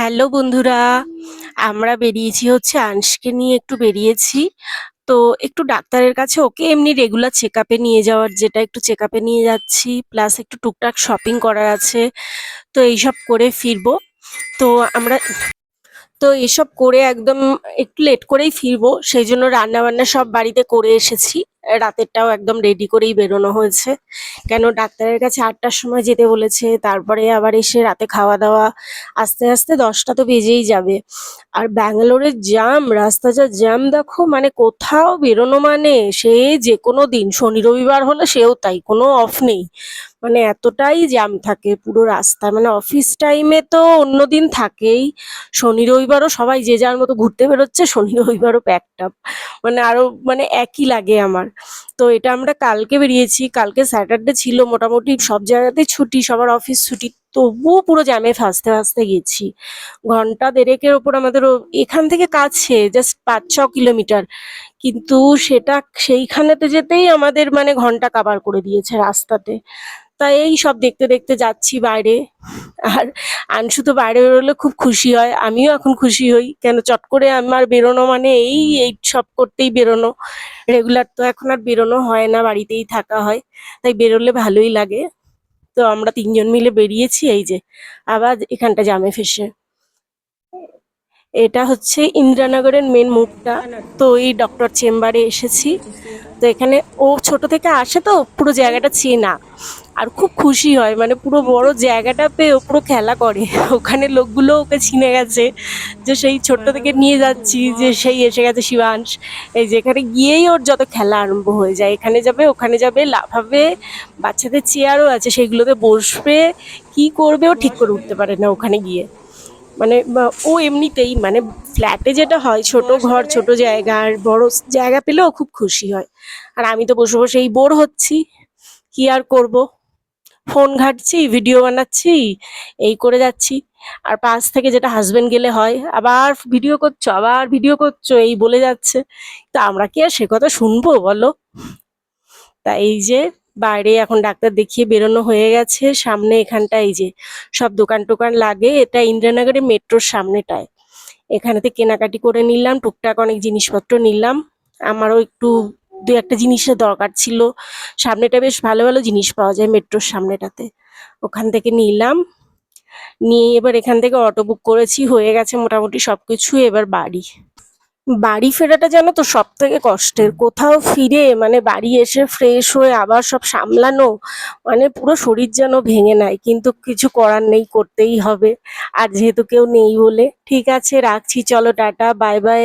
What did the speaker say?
Hello বন্ধুরা, আমরা বেরিয়েছি হচ্ছে আংশকে নিয়ে একটু বেরিয়েছি। তো একটু ডাক্তারের কাছে ওকে এমনি রেগুলার চেক নিয়ে যাওয়ার, যেটা একটু চেক আপে নিয়ে যাচ্ছি প্লাস একটু টুকটাক শপিং করার আছে। তো এইসব করে ফিরবো। তো আমরা, তো এসব করে একদম একটু লেট করেই ফিরবো, সেই জন্য রান্না বান্না সব বাড়িতে করে এসেছি। রাতেরটাও একদম রেডি করেই বেরোনো হয়েছে। কেন? ডাক্তারের কাছে আটটার সময় যেতে বলেছে, তারপরে আবার এসে রাতে খাওয়া দাওয়া, আস্তে আস্তে দশটা তো বেজেই যাবে। আর ব্যাঙ্গালোরের জ্যাম, রাস্তা যা জ্যাম, দেখো মানে কোথাও বেরোনো মানে সে যে কোনো দিন, শনি রবিবার হলে সেও তাই, কোনো অফ নেই। মানে এতটাই জ্যাম থাকে পুরো রাস্তা মানে অফিস টাইমে তো অন্যদিন থাকেই। শনি রবিবারও সবাই যে যার মতো ঘুরতে বেরোচ্ছে, শনি রবিবারও প্যাকড আপ মানে আরও মানে একই লাগে আমার। তো এটা আমরা কালকে বেরিয়েছি, কালকে স্যাটারডে ছিল, মোটামুটি সব জায়গাতে ছুটি, সবার অফিস ছুটি, তবুও পুরো জ্যামে ফাঁসতে ফাঁসতে গেছি। ঘণ্টা দেড়েকের ওপর আমাদের এখান থেকে কাছে জাস্ট পাঁচ ছ কিলোমিটার। কিন্তু সেটা সেইখানেতে যেতেই আমাদের মানে ঘণ্টা কাবার করে দিয়েছে রাস্তাতে। তাই এই সব দেখতে দেখতে যাচ্ছি বাইরে। আর আনসু তো বাইরে বেরোলে খুব খুশি হয়, আমিও এখন খুশি হই। কেন চট করে আমার বেরোনো মানে এই এই সব করতেই বেরোনো। রেগুলার তো এখন আর বেরোনো হয় না, বাড়িতেই থাকা হয়। তাই বেরোলে ভালোই লাগে। তো আমরা তিনজন মিলে বেরিয়েছি এই যে, আবার এখানটা জামে ফেসে। এটা হচ্ছে ইন্দ্রানগরের মেন মুখটা। তো এই ডক্টর চেম্বারে এসেছি। তো এখানে ও ছোট থেকে আসে তো, পুরো জায়গাটা চেনা। আর খুব খুশি হয় মানে পুরো বড় জায়গাটা পেয়ে ও পুরো খেলা করে। ওখানে লোকগুলো ওকে চিনে গেছে যে সেই ছোট্ট থেকে নিয়ে যাচ্ছি, যে সেই এসে গেছে শিবাংশ। এই যেখানে গিয়েই ওর যত খেলা আরম্ভ হয়ে যায়। এখানে যাবে, ওখানে যাবে, লাফাবে, বাচ্চাদের চেয়ারও আছে, সেইগুলোতে বসবে। কি করবে ও ঠিক করে উঠতে পারে না ওখানে গিয়ে। মানে ও এমনিতেই মানে ফ্ল্যাটে যেটা হয়, ছোট ঘর, ছোট জায়গা, আর বড় জায়গা পেলেও খুব খুশি হয়। আর আমি তো বসে বসে এই বোর হচ্ছি। কি আর করব? ফোন ঘাটছি ভিডিও বানাচ্ছি, এই করে যাচ্ছি। আর পাশ থেকে যেটা হাজবেন্ড গেলে হয়, আবার ভিডিও করছ, আবার ভিডিও করছ এই বলে যাচ্ছে। তা আমরা কি আর সে কথা শুনব, বলো? তা এই যে বাইরে এখন ডাক্তার দেখিয়ে বেরোনো হয়ে গেছে। সামনে এখানটা এই যে সব দোকান টোকান লাগে, এটা ইন্দিরানগরের মেট্রোর সামনেটায়। এখানেতে কেনাকাটি করে নিলাম, টুকটাক অনেক জিনিসপত্র নিলাম। আমারও একটু দু একটা জিনিসের দরকার ছিল। সামনেটা বেশ ভালো ভালো জিনিস পাওয়া যায় মেট্রোর সামনেটাতে। ওখান থেকে নিলাম। নিয়ে এবার এখান থেকে অটো বুক করেছি, হয়ে গেছে মোটামুটি সবকিছু, এবার বাড়ি। বাড়ি ফেরাটা জানো তো সব থেকে কষ্টের। কোথাও ফিরে মানে বাড়ি এসে ফ্রেশ হয়ে আবার সব সামলানো মানে পুরো শরীর যেন ভেঙে নেয়। কিন্তু কিছু করার নেই, করতেই হবে। আর যেহেতু কেউ নেই বলে। ঠিক আছে, রাখছি। চলো, টাটা। Bye bye.